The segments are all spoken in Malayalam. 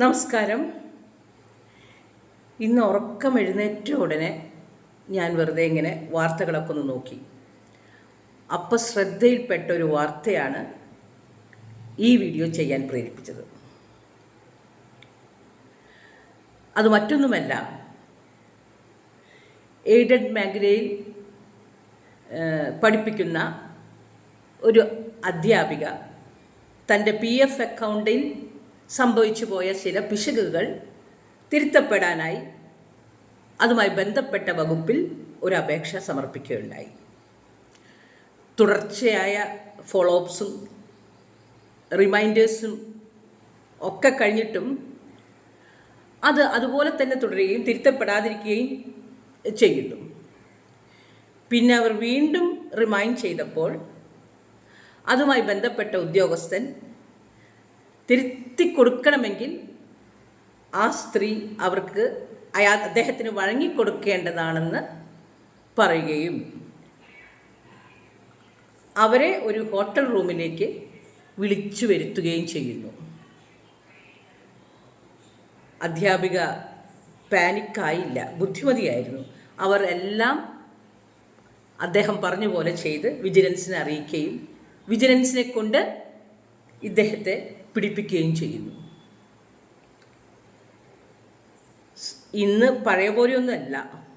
നമസ്കാരം. ഇന്ന് ഉറക്കം എഴുന്നേറ്റ ഉടനെ ഞാൻ വെറുതെ ഇങ്ങനെ വാർത്തകളൊക്കെ ഒന്ന് നോക്കി. അപ്പം ശ്രദ്ധയിൽപ്പെട്ട ഒരു വാർത്തയാണ് ഈ വീഡിയോ ചെയ്യാൻ പ്രേരിപ്പിച്ചത്. അത് മറ്റൊന്നുമല്ല എയ്ഡഡ് മേഖലയിൽ പഠിപ്പിക്കുന്ന ഒരു അധ്യാപിക തന്റെ പി എഫ് അക്കൗണ്ടിൽ സംഭവിച്ചു പോയ ചില പിശകുകൾ തിരുത്തപ്പെടാനായി അതുമായി ബന്ധപ്പെട്ട വകുപ്പിൽ ഒരു അപേക്ഷ സമർപ്പിക്കുകയുണ്ടായി. തുടർച്ചയായ ഫോളോ അപ്സും റിമൈൻഡേഴ്സും ഒക്കെ കഴിഞ്ഞിട്ടും അത് അതുപോലെ തന്നെ തുടരുകയും തിരുത്തപ്പെടാതിരിക്കുകയും ചെയ്യുന്നു പിന്നെ അവർ വീണ്ടും റിമൈൻഡ് ചെയ്തപ്പോൾ അതുമായി ബന്ധപ്പെട്ട ഉദ്യോഗസ്ഥൻ തിരുത്തി കൊടുക്കണമെങ്കിൽ ആ സ്ത്രീ അവർക്ക് അയാൾ അദ്ദേഹത്തിന് വഴങ്ങിക്കൊടുക്കേണ്ടതാണെന്ന് പറയുകയും അവരെ ഒരു ഹോട്ടൽ റൂമിലേക്ക് വിളിച്ചു വരുത്തുകയും ചെയ്യുന്നു. അധ്യാപിക പാനിക്കായില്ല ബുദ്ധിമതിയായിരുന്നു. അവർ എല്ലാം അദ്ദേഹം പറഞ്ഞ പോലെ ചെയ്ത് വിജിലൻസിനെ അറിയിക്കുകയും വിജിലൻസിനെ കൊണ്ട് ഇദ്ദേഹത്തെ പിടിപ്പിക്കുകയും ചെയ്യുന്നു. ഇന്ന് പഴയ പോലെയൊന്നുമല്ല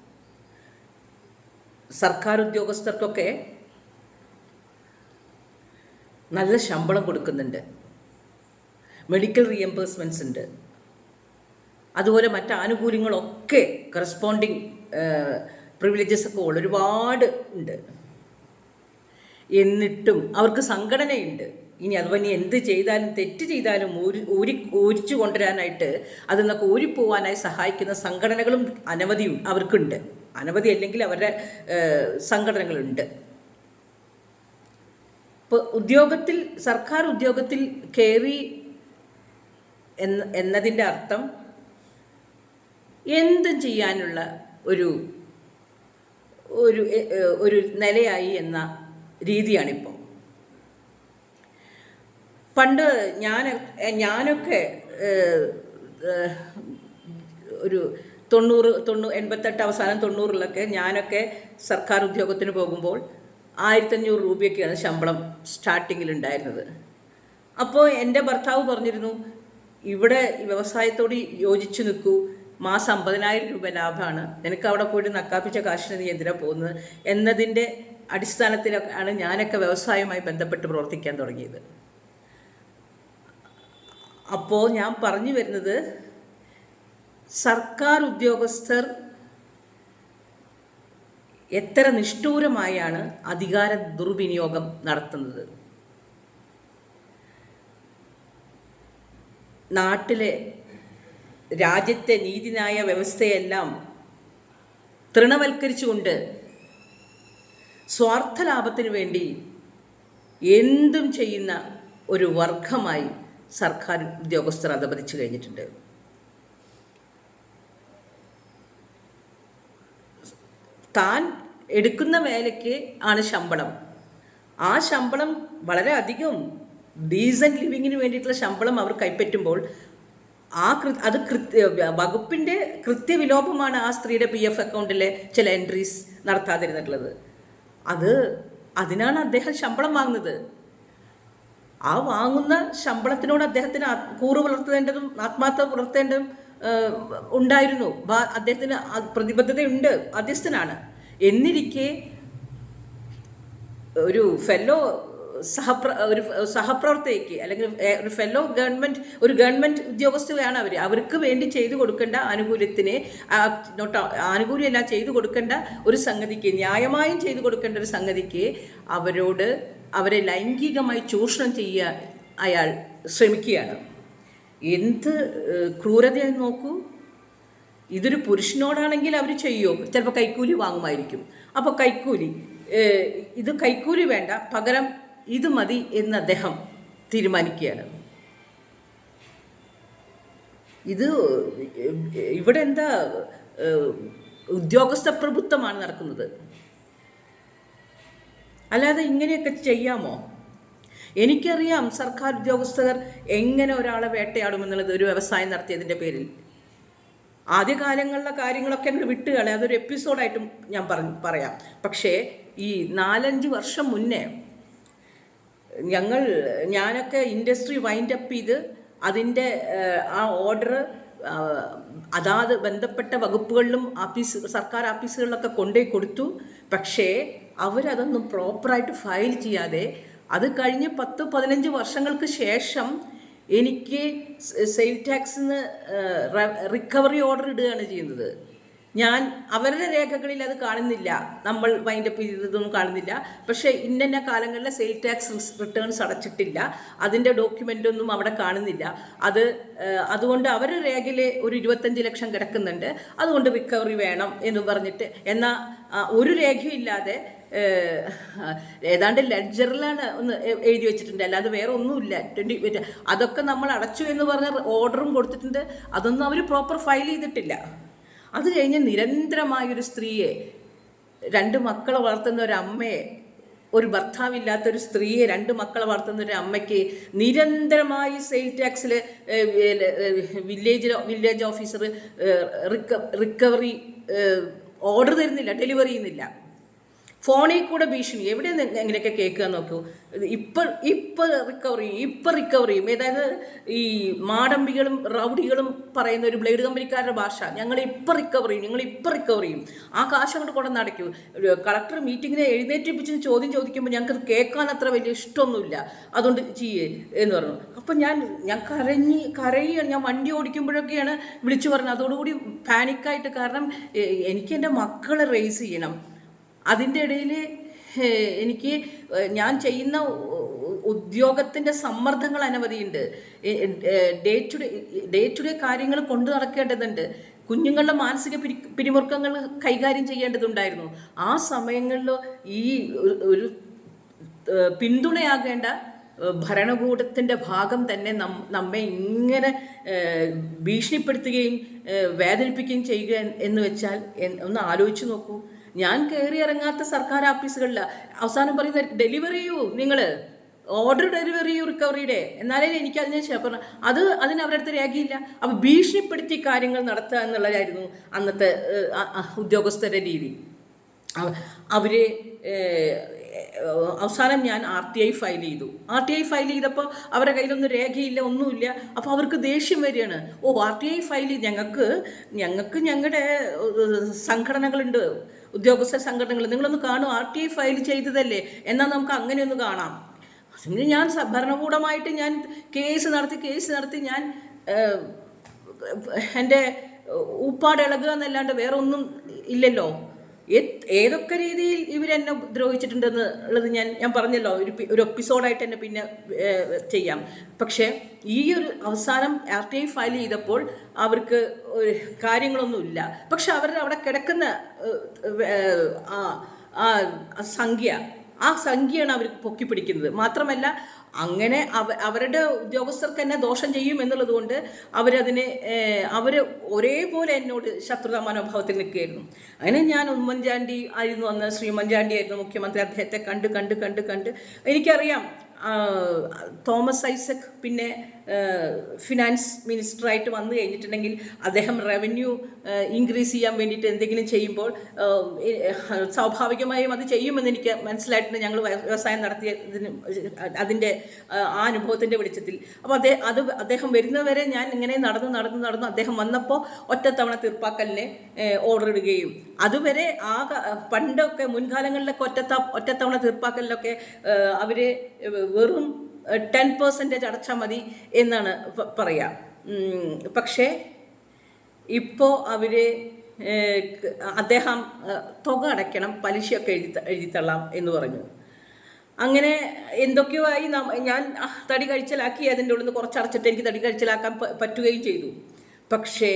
സർക്കാർ ഉദ്യോഗസ്ഥർക്കൊക്കെ നല്ല ശമ്പളം കൊടുക്കുന്നുണ്ട്. മെഡിക്കൽ റീഎംബേഴ്സ്മെന്റ്സ് ഉണ്ട്. അതുപോലെ മറ്റ് ആനുകൂല്യങ്ങളൊക്കെ കറസ്പോണ്ടിങ് പ്രിവിലേജസ് ഒക്കെ ഉള്ള ഒരുപാട് ഉണ്ട്. എന്നിട്ടും അവർക്ക് സംഘടനയുണ്ട്. ഇനി അതുപോലെ ഇനി എന്ത് ചെയ്താലും തെറ്റ് ചെയ്താലും ഊരി ഊരി ഊരിച്ചു കൊണ്ടുവരാനായിട്ട് അതിൽ നിന്നൊക്കെ ഊരിപ്പോവാനായി സഹായിക്കുന്ന സംഘടനകളും അനവധി അവർക്കുണ്ട്. അനവധി അല്ലെങ്കിൽ അവരുടെ സംഘടനകളുണ്ട്. ഇപ്പോൾ ഉദ്യോഗത്തിൽ സർക്കാർ ഉദ്യോഗത്തിൽ കയറി എന്ന എന്നതിന്റെ അർത്ഥം എന്തും ചെയ്യാനുള്ള ഒരു ഒരു ഒരു നിലയായി എന്ന രീതിയാണിപ്പോൾ പണ്ട് ഞാൻ ഞാനൊക്കെ ഒരു തൊണ്ണൂറ് തൊണ്ണൂ എൺപത്തെട്ട് അവസാനം തൊണ്ണൂറിലൊക്കെ ഞാനൊക്കെ സർക്കാർ ഉദ്യോഗത്തിന് പോകുമ്പോൾ ആയിരത്തഞ്ഞൂറ് രൂപയൊക്കെയാണ് ശമ്പളം സ്റ്റാർട്ടിങ്ങിൽ ഉണ്ടായിരുന്നത് അപ്പോൾ എന്റെ ഭർത്താവ് പറഞ്ഞിരുന്നു ഇവിടെ വ്യവസായത്തോട് യോജിച്ചു നിൽക്കൂ. മാസം അമ്പതിനായിരം രൂപ ലാഭമാണ് നിനക്ക് അവിടെ പോയിട്ട് നക്കാപ്പിച്ച കാശിന് നീ എന്തിനാ പോകുന്നത്? എന്നതിന്റെ അടിസ്ഥാനത്തിലൊക്കെയാണ് ഞാനൊക്കെ വ്യവസായവുമായി ബന്ധപ്പെട്ട് പ്രവർത്തിക്കാൻ തുടങ്ങിയത്. അപ്പോൾ ഞാൻ പറഞ്ഞു വരുന്നത് സർക്കാർ ഉദ്യോഗസ്ഥർ എത്ര നിഷ്ഠൂരമായാണ് അധികാര ദുർവിനിയോഗം നടത്തുന്നത്? നാട്ടിലെ രാജ്യത്തെ നീതിന്യായ വ്യവസ്ഥയെല്ലാം തൃണവൽക്കരിച്ചുകൊണ്ട് സ്വാർത്ഥ ലാഭത്തിനു വേണ്ടി എന്തും ചെയ്യുന്ന ഒരു വർഗമായി സർക്കാർ ഉദ്യോഗസ്ഥർ അധപതിച്ചു കഴിഞ്ഞിട്ടുണ്ട്. താൻ എടുക്കുന്ന വേലയ്ക്ക് ആണ് ശമ്പളം. ആ ശമ്പളം വളരെ അധികം ഡീസന്റ് ലിവിങ്ങിന് വേണ്ടിയിട്ടുള്ള ശമ്പളം അവർ കൈപ്പറ്റുമ്പോൾ ആ അത് കൃത്യ വകുപ്പിന്റെ കൃത്യവിലോപമാണ് ആ സ്ത്രീയുടെ പി എഫ് അക്കൗണ്ടിലെ ചില എൻട്രീസ് നടത്താതിരുന്നിട്ടുള്ളത്. അത് അതിനാണ് അദ്ദേഹം ശമ്പളം വാങ്ങുന്നത്. ആ വാങ്ങുന്ന ശമ്പളത്തിനോട് അദ്ദേഹത്തിന് കൂറ് പുലർത്തേണ്ടതും ആത്മാർത്ഥത പുലർത്തേണ്ടതും ഉണ്ടായിരുന്നു. അദ്ദേഹത്തിന് പ്രതിബദ്ധതയുണ്ട്. അധ്യസ്ഥനാണ് എന്നിരിക്കെ ഒരു ഫെല്ലോ സഹപ്ര ഒരു സഹപ്രവർത്തകയ്ക്ക് അല്ലെങ്കിൽ ഒരു ഫെല്ലോ ഗവൺമെന്റ് ഒരു ഗവൺമെന്റ് ഉദ്യോഗസ്ഥയാണ് അവർ അവർക്ക് വേണ്ടി ചെയ്തു കൊടുക്കേണ്ട ആനുകൂല്യത്തിന് ആനുകൂല്യമല്ല ചെയ്തു കൊടുക്കേണ്ട ഒരു സംഗതിക്ക് ന്യായമായും ചെയ്തു കൊടുക്കേണ്ട ഒരു സംഗതിക്ക് അവരോട് അവരെ ലൈംഗികമായി ചൂഷണം ചെയ്യാൻ അയാൾ ശ്രമിക്കുകയാണ്. എന്ത് ക്രൂരതയാണ് നോക്കൂ. ഇതൊരു പുരുഷനോടാണെങ്കിൽ അവർ ചെയ്യുമോ ചിലപ്പോൾ കൈക്കൂലി വാങ്ങുമായിരിക്കും. അപ്പോൾ കൈക്കൂലി ഇത് കൈക്കൂലി വേണ്ട പകരം ഇത് മതി എന്ന് അദ്ദേഹം തീരുമാനിക്കുകയാണ്. ഇത് ഇവിടെ എന്താ ഉദ്യോഗസ്ഥ പ്രഭുത്വമാണ് നടക്കുന്നത്. അല്ലാതെ ഇങ്ങനെയൊക്കെ ചെയ്യാമോ? എനിക്കറിയാം സർക്കാർ ഉദ്യോഗസ്ഥർ എങ്ങനെ ഒരാളെ വേട്ടയാടുമെന്നുള്ളത് ഒരു വ്യവസായം നടത്തിയതിന്റെ പേരിൽ. ആദ്യകാലങ്ങളിലെ കാര്യങ്ങളൊക്കെ അങ്ങോട്ട് വിട്ടുകളെ അതൊരു എപ്പിസോഡായിട്ടും ഞാൻ പറഞ്ഞു പറയാം. പക്ഷേ ഈ നാലഞ്ച് വർഷം മുന്നേ ഞങ്ങൾ ഞാനൊക്കെ ഇൻഡസ്ട്രി വൈൻഡ് അപ്പ് ചെയ്ത് അതിന്റെ ആ ഓർഡർ അതാത് ബന്ധപ്പെട്ട വകുപ്പുകളിലും ആഫീസ് സർക്കാർ ആഫീസുകളിലൊക്കെ കൊണ്ടുപോയി കൊടുത്തു. പക്ഷേ അവരതൊന്നും പ്രോപ്പറായിട്ട് ഫയൽ ചെയ്യാതെ അത് കഴിഞ്ഞ് പത്ത് പതിനഞ്ച് വർഷങ്ങൾക്ക് ശേഷം എനിക്ക് സെയിൽ ടാക്സിന് റിക്കവറി ഓർഡർ ഇടുകയാണ് ചെയ്യുന്നത്. ഞാൻ അവരുടെ രേഖകളിൽ അത് കാണുന്നില്ല. നമ്മൾ വൈൻഡപ്പ് ചെയ്തതൊന്നും കാണുന്നില്ല. പക്ഷേ ഇന്ന കാലങ്ങളിൽ സെയിൽ ടാക്സ് റിട്ടേൺസ് അടച്ചിട്ടില്ല. അതിന്റെ ഡോക്യുമെന്റ് ഒന്നും അവിടെ കാണുന്നില്ല. അത് അതുകൊണ്ട് അവരുടെ രേഖയിൽ ഒരു ഇരുപത്തഞ്ച് ലക്ഷം കിടക്കുന്നുണ്ട്. അതുകൊണ്ട് റിക്കവറി വേണം എന്ന് പറഞ്ഞിട്ട് എന്നാൽ ഒരു രേഖയും ഇല്ലാതെ ഏഹ്, ഏതാണ്ട് ലെഡ്ജറിലാണ് ഒന്ന് എഴുതി വെച്ചിട്ടുണ്ട്. അല്ലാതെ വേറെ ഒന്നുമില്ല. ട്വന്റി അതൊക്കെ നമ്മൾ അടച്ചു എന്ന് പറഞ്ഞ ഓർഡറും കൊടുത്തിട്ടുണ്ട്. അതൊന്നും അവർ പ്രോപ്പർ ഫയൽ ചെയ്തിട്ടില്ല. അത് കഴിഞ്ഞ് നിരന്തരമായൊരു സ്ത്രീയെ രണ്ട് മക്കളെ വളർത്തുന്ന ഒരു അമ്മയെ ഒരു ഭർത്താവില്ലാത്ത ഒരു സ്ത്രീയെ രണ്ട് മക്കളെ വളർത്തുന്ന ഒരു അമ്മയ്ക്ക് നിരന്തരമായി sale ടാക്സിൽ village village officer recovery order തരുന്നില്ല ഡെലിവറി ചെയ്യുന്നില്ല. ഫോണിൽ കൂടെ ഭീഷണി. എവിടെ എങ്ങനെയൊക്കെ കേൾക്കുക നോക്കൂ. ഇപ്പം ഇപ്പം റിക്കവർ ചെയ്യും ഇപ്പം റിക്കവർ ചെയ്യും അതായത് ഈ മാടമ്പികളും റൗഡികളും പറയുന്ന ഒരു ബ്ലേഡ് കമ്പനിക്കാരുടെ ഭാഷ. ഞങ്ങൾ ഇപ്പം റിക്കവർ ചെയ്യും ഞങ്ങൾ ഇപ്പം റിക്കവർ ചെയ്യും ആ കാശ് അങ്ങോട്ട് കൊണ്ടു നടക്കൂ കളക്ടർ മീറ്റിങ്ങിനെ എഴുന്നേറ്റിപ്പിച്ച് ചോദ്യം ചോദിക്കുമ്പോൾ ഞങ്ങൾക്ക് കേൾക്കാൻ അത്ര വലിയ ഇഷ്ടമൊന്നുമില്ല. അതുകൊണ്ട് ചെയ്യേ എന്ന് പറഞ്ഞു. അപ്പം ഞാൻ ഞാൻ കരഞ്ഞ് കരയുകയാണ്. ഞാൻ വണ്ടി ഓടിക്കുമ്പോഴൊക്കെയാണ് വിളിച്ചു പറഞ്ഞത്. അതോടുകൂടി പാനിക്കായിട്ട് കാരണം എനിക്ക് എന്റെ മക്കളെ റേസ് ചെയ്യണം. അതിന്റെ ഇടയിൽ എനിക്ക് ഞാൻ ചെയ്യുന്ന ഉദ്യോഗത്തിന്റെ സമ്മർദ്ദങ്ങൾ അനവധിയുണ്ട്. Day to day day to day കാര്യങ്ങൾ കൊണ്ടു നടക്കേണ്ടതുണ്ട്. കുഞ്ഞുങ്ങളുടെ മാനസിക പിരി പിരിമുറുക്കങ്ങൾ കൈകാര്യം ചെയ്യേണ്ടതുണ്ടായിരുന്നു. ആ സമയങ്ങളിൽ ഈ ഒരു- പിന്തുണയാകേണ്ട ഭരണകൂടത്തിന്റെ ഭാഗം തന്നെ നം നമ്മെ ഇങ്ങനെ ഭീഷണിപ്പെടുത്തുകയും വേദനിപ്പിക്കുകയും ചെയ്യുക എന്ന് വെച്ചാൽ ഒന്ന് ആലോചിച്ച് നോക്കൂ. ഞാൻ കയറി ഇറങ്ങാത്ത സർക്കാർ ഓഫീസുകളിൽ അവസാനം പറയുന്ന ഡെലിവറി ചെയ്യൂ നിങ്ങൾ ഓർഡർ ഡെലിവറി റിക്കവറിയുടെ എന്നാലേ എനിക്ക് അതിനെ ശേഷം അത് അതിന് അവരുടെ അടുത്ത് രേഖയില്ല. അപ്പോൾ ഭീഷണിപ്പെടുത്തി കാര്യങ്ങൾ നടത്തുക എന്നുള്ളതായിരുന്നു അന്നത്തെ ഉദ്യോഗസ്ഥരുടെ രീതി. അവ- അവർ അവസാനം ഞാൻ ആർ ടി ഐ ഫയൽ ചെയ്തു. ആർ ടി ഐ ഫയൽ ചെയ്തപ്പോൾ അവരുടെ കയ്യിലൊന്നും രേഖയില്ല ഒന്നുമില്ല. അപ്പോൾ അവർക്ക് ദേഷ്യം വരികയാണ്. ഓ ആർ ടി ഐ ഫയൽ ചെയ്ത് ഞങ്ങൾക്ക് ഞങ്ങൾക്ക് ഞങ്ങളുടെ സംഘടനകളുണ്ട്. ഉദ്യോഗസ്ഥ സംഘടനകൾ. നിങ്ങളൊന്ന് കാണും ആർ ടി ഐ ഫയൽ ചെയ്തതല്ലേ? എന്നാൽ നമുക്ക് അങ്ങനെയൊന്ന് കാണാം. അതിന് ഞാൻ ഭരണകൂടമായിട്ട് ഞാൻ കേസ് നടത്തി കേസ് നടത്തി ഞാൻ എന്റെ ഉപ്പാട് ഇളകുക എന്നല്ലാണ്ട് വേറെ ഒന്നും ഇല്ലല്ലോ. ഏതൊക്കെ രീതിയിൽ ഇവരെന്നെ ദ്രോഹിച്ചിട്ടുണ്ടെന്ന് ഉള്ളത് ഞാൻ ഞാൻ പറഞ്ഞല്ലോ ഒരു ഒരു എപ്പിസോഡായിട്ട് തന്നെ പിന്നെ ചെയ്യാം. പക്ഷേ ഈ ഒരു അവസാനം ആർ ടി ഐ ഫയൽ ചെയ്തപ്പോൾ അവർക്ക് ഒരു കാര്യങ്ങളൊന്നുമില്ല. പക്ഷെ അവർ അവിടെ കിടക്കുന്ന ആ സംഖ്യ ആ സംഖ്യയാണ് അവർ പൊക്കി പിടിക്കുന്നത് മാത്രമല്ല അങ്ങനെ അവ അവരുടെ ഉദ്യോഗസ്ഥർക്ക് തന്നെ ദോഷം ചെയ്യും എന്നുള്ളത് കൊണ്ട് അവരതിനെ അവർ ഒരേപോലെ എന്നോട് ശത്രുതാ മനോഭാവത്തിൽ നിൽക്കുകയായിരുന്നു. അങ്ങനെ ഞാൻ ഉമ്മൻചാണ്ടി ആയിരുന്നു അന്ന് ശ്രീ ഉമ്മൻചാണ്ടി ആയിരുന്നു മുഖ്യമന്ത്രി. അദ്ദേഹത്തെ കണ്ട് കണ്ട് കണ്ട് കണ്ട്. എനിക്കറിയാം തോമസ് ഐസക് പിന്നെ ഫിനാൻസ് മിനിസ്റ്ററായിട്ട് വന്നു കഴിഞ്ഞിട്ടുണ്ടെങ്കിൽ അദ്ദേഹം റവന്യൂ ഇൻക്രീസ് ചെയ്യാൻ വേണ്ടിയിട്ട് എന്തെങ്കിലും ചെയ്യുമ്പോൾ സ്വാഭാവികമായും അത് ചെയ്യുമെന്ന് എനിക്ക് മനസ്സിലായിട്ടുണ്ട്. ഞങ്ങൾ വ്യവസായം നടത്തിയതിന് അതിന്റെ ആ, അനുഭവത്തിന്റെ വെളിച്ചത്തിൽ. അപ്പോൾ അതേ അത് അദ്ദേഹം വരുന്നവരെ ഞാൻ ഇങ്ങനെ നടന്ന് നടന്ന് നടന്ന് അദ്ദേഹം വന്നപ്പോൾ ഒറ്റത്തവണ തീർപ്പാക്കലിനെ ഓർഡർ ഇടുകയും. അതുവരെ ആ പണ്ടൊക്കെ മുൻകാലങ്ങളിലൊക്കെ ഒറ്റത്ത ഒറ്റത്തവണ തീർപ്പാക്കലിലൊക്കെ അവർ വെറും ടെൻ പെർസെന്റേജ് അടച്ചാൽ മതി എന്നാണ് പറയുക പക്ഷേ ഇപ്പോൾ അവർ അദ്ദേഹം തുക അടയ്ക്കണം പലിശയൊക്കെ എഴുതി എഴുതിത്തള്ളാം എന്ന് പറഞ്ഞു. അങ്ങനെ എന്തൊക്കെയോ ആയി ഞാൻ തടി കഴിച്ചലാക്കി അതിന്റെ ഉള്ളിൽ നിന്ന് കുറച്ച് അടച്ചിട്ട് എനിക്ക് തടി കഴിച്ചലാക്കാൻ പറ്റുകയും ചെയ്തു. പക്ഷേ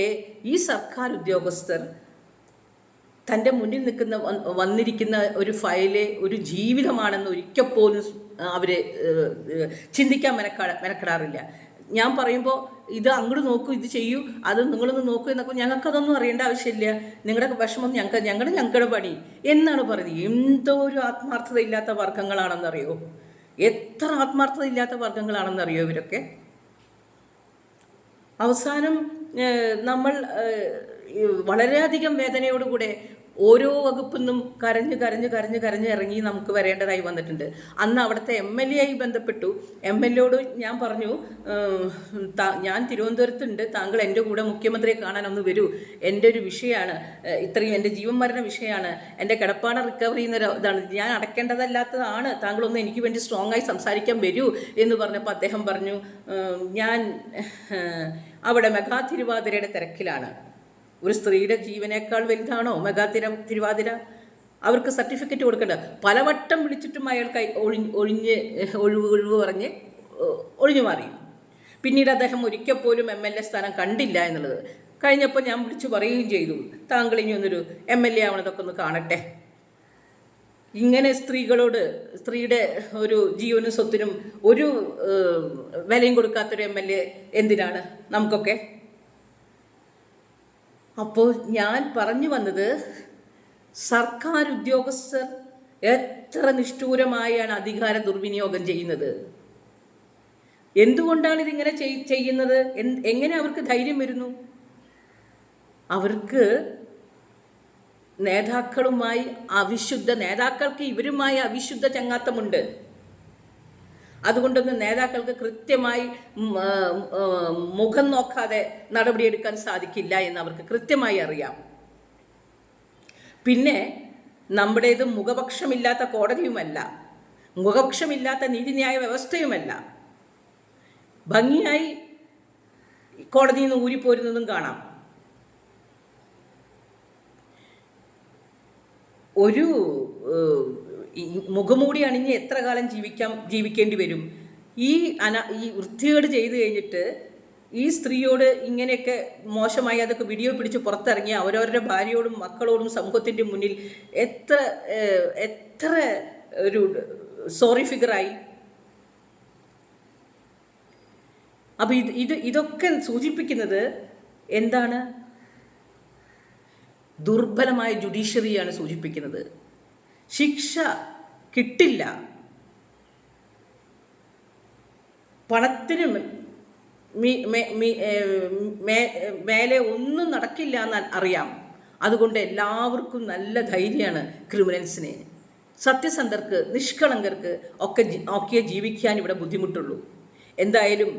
ഈ സർക്കാർ ഉദ്യോഗസ്ഥർ തന്റെ മുന്നിൽ നിൽക്കുന്ന വന്നിരിക്കുന്ന ഒരു ഫയൽ ഒരു ജീവിതമാണെന്ന് ഒരിക്കൽ പോലും അവർ ചിന്തിക്കാൻ മെനക്കാ മെനക്കെടാറില്ല. ഞാൻ പറയുമ്പോൾ ഇത് അങ്ങോട്ട് നോക്കൂ ഇത് ചെയ്യൂ അത് നിങ്ങളൊന്ന് നോക്കൂ എന്നൊക്കെ ഞങ്ങൾക്കതൊന്നും അറിയേണ്ട ആവശ്യമില്ല. നിങ്ങളുടെ വിഷമം ഞങ്ങൾക്ക് ഞങ്ങളുടെ ഞങ്ങളുടെ പണി എന്നാണ് പറയുന്നത്. എന്തോ ഒരു ആത്മാർത്ഥത ഇല്ലാത്ത വർഗങ്ങളാണെന്നറിയോ എത്ര ആത്മാർത്ഥത ഇല്ലാത്ത വർഗങ്ങളാണെന്ന് അറിയോ ഇവരൊക്കെ? അവസാനം നമ്മൾ വളരെയധികം വേദനയോടുകൂടെ ഓരോ വകുപ്പിൽ നിന്നും കരഞ്ഞ് കരഞ്ഞ് കരഞ്ഞ് കരഞ്ഞ് ഇറങ്ങി നമുക്ക് വരേണ്ടതായി വന്നിട്ടുണ്ട്. അന്ന് അവിടുത്തെ എം എൽ എ ആയി ബന്ധപ്പെട്ടു. എം എൽ എയോട് ഞാൻ പറഞ്ഞു ഞാൻ തിരുവനന്തപുരത്തുണ്ട്. താങ്കൾ എന്റെ കൂടെ മുഖ്യമന്ത്രിയെ കാണാൻ ഒന്ന് വരൂ. എന്റെ ഒരു വിഷയമാണ് ഇത്രയും എന്റെ ജീവൻ മരണ വിഷയമാണ്. എന്റെ കിടപ്പാണ് റിക്കവറി ഒരു ഇതാണ്. ഞാൻ അടയ്ക്കേണ്ടതല്ലാത്തതാണ് താങ്കളൊന്ന് എനിക്ക് വേണ്ടി സ്ട്രോങ് ആയി സംസാരിക്കാൻ വരൂ. എന്ന് പറഞ്ഞപ്പോൾ അദ്ദേഹം പറഞ്ഞു ഞാൻ അവിടെ മെഗാ തിരുവാതിരയുടെ തിരക്കിലാണ്. ഒരു സ്ത്രീയുടെ ജീവനേക്കാൾ വലുതാണോ? മെഗാതിര തിരുവാതിര? അവർക്ക് സർട്ടിഫിക്കറ്റ് കൊടുക്കേണ്ട. പലവട്ടം വിളിച്ചിട്ടും അയാൾ കൈ ഒഴിഞ്ഞ് ഒഴിഞ്ഞ് ഒഴിവ് ഒഴിവ് പറഞ്ഞ് ഒഴിഞ്ഞു മാറി. പിന്നീട് അദ്ദേഹം ഒരിക്കൽ പോലും എം എൽ എ സ്ഥാനം കണ്ടില്ല എന്നുള്ളത്. കഴിഞ്ഞപ്പോൾ ഞാൻ വിളിച്ചു പറയുകയും ചെയ്തു. താങ്കൾ ഇനി ഒന്നൊരു എം എൽ എ ആവണതൊക്കെ ഒന്ന് കാണട്ടെ. ഇങ്ങനെ സ്ത്രീകളോട് സ്ത്രീയുടെ ഒരു ജീവനും സ്വത്തിനും ഒരു വിലയും കൊടുക്കാത്തൊരു എം എൽ എ എന്തിനാണ്? നമുക്കൊക്കെ അപ്പോൾ ഞാൻ പറഞ്ഞു വന്നത് സർക്കാർ ഉദ്യോഗസ്ഥർ എത്ര നിഷ്ഠൂരമായാണ് അധികാര ദുർവിനിയോഗം ചെയ്യുന്നത്? എന്തുകൊണ്ടാണ് ഇതിങ്ങനെ ചെയ്- ചെയ്യുന്നത്? എങ്ങനെ അവർക്ക് ധൈര്യം വരുന്നു? അവർക്ക് നേതാക്കളുമായി അവിശുദ്ധ നേതാക്കൾക്ക് ഇവരുമായി അവിശുദ്ധ ചങ്ങാത്തമുണ്ട്. അതുകൊണ്ടൊന്നും നേതാക്കൾക്ക് കൃത്യമായി മുഖം നോക്കാതെ നടപടിയെടുക്കാൻ സാധിക്കില്ല എന്ന് അവർക്ക് കൃത്യമായി അറിയാം. പിന്നെ നമ്മുടേത് മുഖപക്ഷമില്ലാത്ത കോടതിയുമല്ല മുഖപക്ഷമില്ലാത്ത നീതിന്യായ വ്യവസ്ഥയുമല്ല. ഭംഗിയായി കോടതിയിൽ നിന്ന് ഊരിപ്പോരുന്നതും കാണാം. ഒരു മുഖമൂടി അണിഞ്ഞ് എത്ര കാലം ജീവിക്കാം ജീവിക്കേണ്ടി വരും? ഈ അന ഈ വൃത്തികേട് ചെയ്തു കഴിഞ്ഞിട്ട് ഈ സ്ത്രീയോട് ഇങ്ങനെയൊക്കെ മോശമായി അതൊക്കെ വീഡിയോ പിടിച്ച് പുറത്തിറങ്ങി അവരവരുടെ ഭാര്യയോടും മക്കളോടും സമൂഹത്തിന്റെ മുന്നിൽ എത്ര എത്ര ഒരു സോറി ഫിഗറായി അപ്പോൾ ഇത് ഇത് ഇതൊക്കെ സൂചിപ്പിക്കുന്നത് എന്താണ്? ദുർബലമായ ജുഡീഷ്യറിയാണ് സൂചിപ്പിക്കുന്നത്. ശിക്ഷ കിട്ടില്ല. പണത്തിന് മേലെ ഒന്നും നടക്കില്ല എന്ന് അറിയാം. അതുകൊണ്ട് എല്ലാവർക്കും നല്ല ധൈര്യമാണ് ക്രിമിനൽസിനെ. സത്യസന്ധർക്ക് നിഷ്കളങ്കർക്ക് ഒക്കെ ഒക്കെ ജീവിക്കാൻ ഇവിടെ ബുദ്ധിമുട്ടുള്ളൂ. എന്തായാലും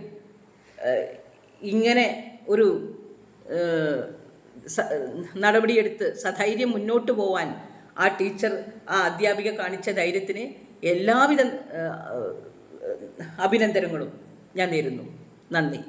ഇങ്ങനെ ഒരു നടപടിയെടുത്ത് സധൈര്യം മുന്നോട്ട് പോവാൻ ആ ടീച്ചർ ആ അധ്യാപിക കാണിച്ച ധൈര്യത്തിന് എല്ലാവിധ അഭിനന്ദനങ്ങളും ഞാൻ നേരുന്നു. നന്ദി.